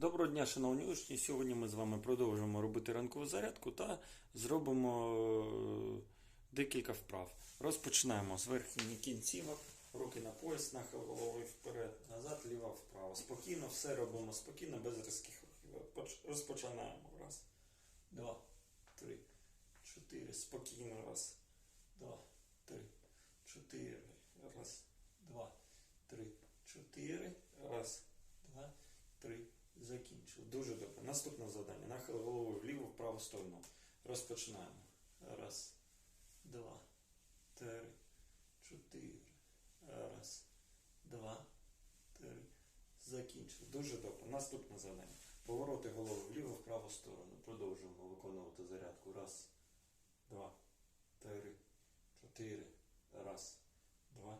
Доброго дня, шановні учні. Сьогодні ми з вами продовжуємо робити ранкову зарядку та зробимо е, декілька вправ. Розпочинаємо з верхніх кінцівок, руки на пояс, нахил голови вперед, назад, ліва, вправо. Спокійно, все робимо спокійно, без різких рухів. Розпочинаємо. Раз, два, три, чотири. Спокійно. Раз, два, три, чотири. Раз, два, три, чотири. Раз, два, три. Закінчив. Дуже добре. Наступне завдання. Нахил головою вліво, в праву сторону. Розпочинаємо. Раз, два, три, чотири. Раз, два, три. Закінчив. Дуже добре. Наступне завдання. Повороти голови вліво, в праву сторону. Продовжуємо виконувати зарядку. Раз, два, три, чотири. Раз, два,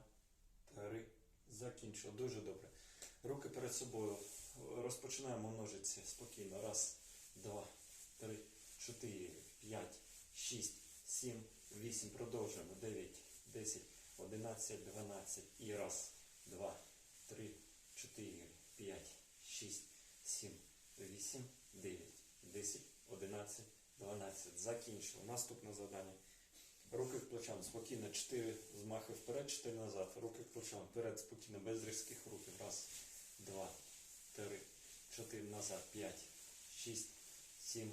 три. Закінчив. Дуже добре. Руки перед собою. Розпочинаємо ножиці спокійно. Раз, два, три, чотири, п'ять, шість, сім, вісім. Продовжуємо. Дев'ять, десять, одинадцять, дванадцять. І раз, два, три, чотири, п'ять, шість, сім, вісім, дев'ять, десять, одинадцять, дванадцять. Закінчили. Наступне завдання. Руки к плечам. Спокійно. Чотири змахи вперед, чотири назад. Руки к плечам. Вперед, спокійно, без різких рухів. Раз, два, три, чотири назад, п'ять, шість, сім,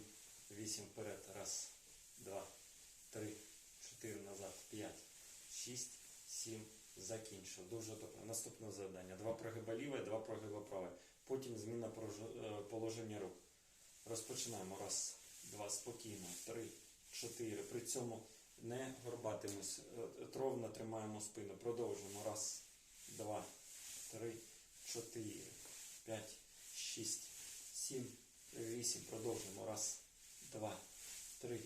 вісім вперед. Раз, два, три, чотири назад, п'ять, шість, сім. Закінчив. Дуже добре. Наступне завдання. Два прогиба ліве, два прогиба праве. Потім зміна е, положення рук. Розпочинаємо. Раз, два, спокійно. Три, чотири. При цьому не горбатимось. Е, Ровно тримаємо спину. Продовжуємо. Раз, два, три, чотири, п'ять, шість, сім, вісім. Продовжуємо. Раз, два, три,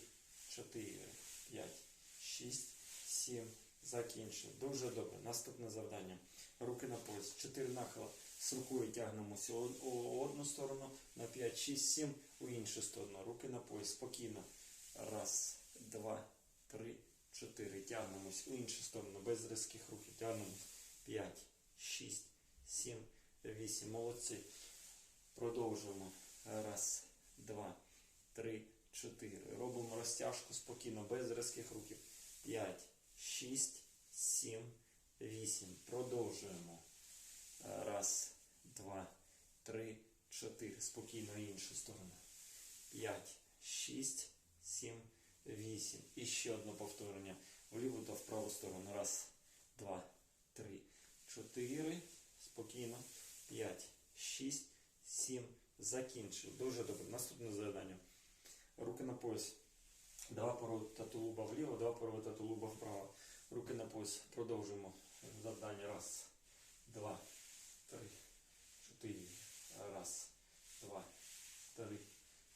чотири, п'ять, шість, сім. Закінчили. Дуже добре. Наступне завдання. Руки на пояс. Чотири нахила. З рукою тягнемося у одну сторону на 5, 6, 7, у іншу сторону. Руки на пояс. Спокійно. Раз, два, три, чотири. Тягнемось у іншу сторону. Без різких рухів. Тягнемось. 5, 6, 7, 8. Молодці. Продовжуємо. Раз, два, три, чотири. Робимо розтяжку спокійно, без різких рухів. 5, 6, 7, 8. Продовжуємо. Раз, два, три, чотири. Спокійно іншу сторону. 5, 6, 7, 8. І ще одне повторення. В ліву та в праву сторону. Раз, два, три, чотири. Спокійно. 5, 6, 7. Закінчив. Дуже добре. Наступне завдання. Руки на пояс. Два поворота тулуба вліво, два поворота тулуба вправо. Руки на пояс. Продовжуємо завдання. Раз, два, три, чотири. Раз, два, три,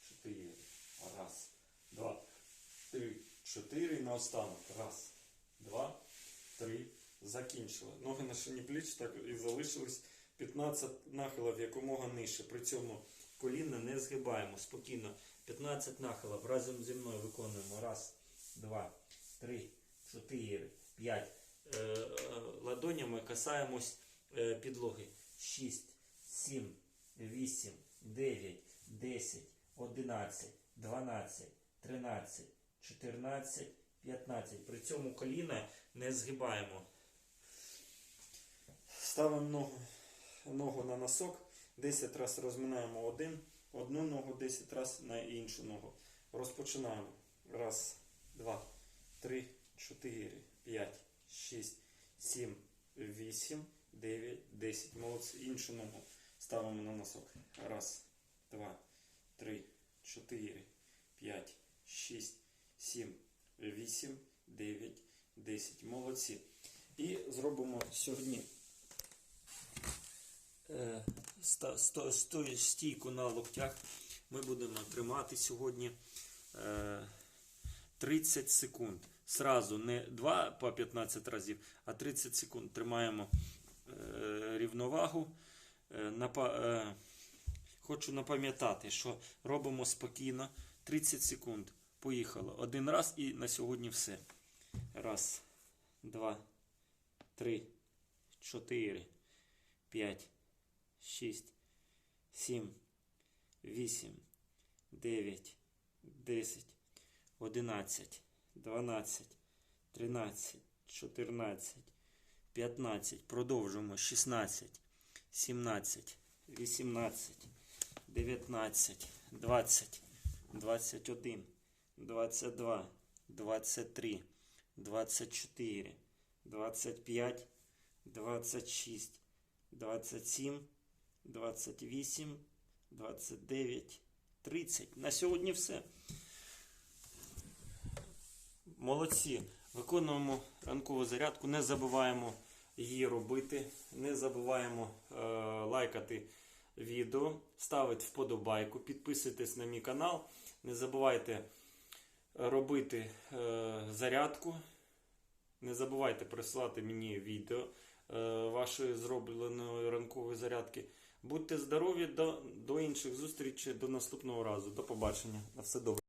чотири. Раз, два, три, чотири. І наостанок. Раз, два, три. Закінчили. Ноги на шині пліч так і залишились 15 нахилів якомога нижче. При цьому коліна не згибаємо. Спокійно. 15 нахилів разом зі мною виконуємо. Раз, два, три, чотири, п'ять. Е, е, Ладонями касаємось е, підлоги. 6, 7, 8, 9, 10, 11, 12, 13, 14, 15. При цьому коліна не згибаємо. Ставимо ногу, ногу на носок. 10 разів розминаємо один, одну ногу, 10 разів на іншу ногу. Розпочинаємо. Раз, два, три, чотири, п'ять, шість, сім, вісім, дев'ять, десять. Молодці. Іншу ногу ставимо на носок. Раз, два, три, чотири, п'ять, шість, сім, вісім, дев'ять, десять. Молодці. І зробимо сьогодні стійку на локтях. Ми будемо тримати сьогодні е, 30 секунд. Сразу не 2 по 15 разів, а 30 секунд тримаємо е, рівновагу. Е, е, хочу напам'ятати, що робимо спокійно 30 секунд. Поїхало. Один раз і на сьогодні все. Раз, два, три, чотири, п'ять, шість, сім, 8, 9, 10, 11, 12, 13, 14, 15. Продовжуємо. 16, 17, 18, 19, 20, 21, 22, 23, 24, 25, 26, 27, 28, 29, 30. На сьогодні все. Молодці. Виконуємо ранкову зарядку. Не забуваємо її робити. Не забуваємо е, лайкати відео, ставити вподобайку, підписуйтесь на мій канал. Не забувайте робити е, зарядку. Не забувайте присилати мені відео е, вашої зробленої ранкової зарядки. Будьте здорові, до, до інших зустрічей, до наступного разу. До побачення. На все добре.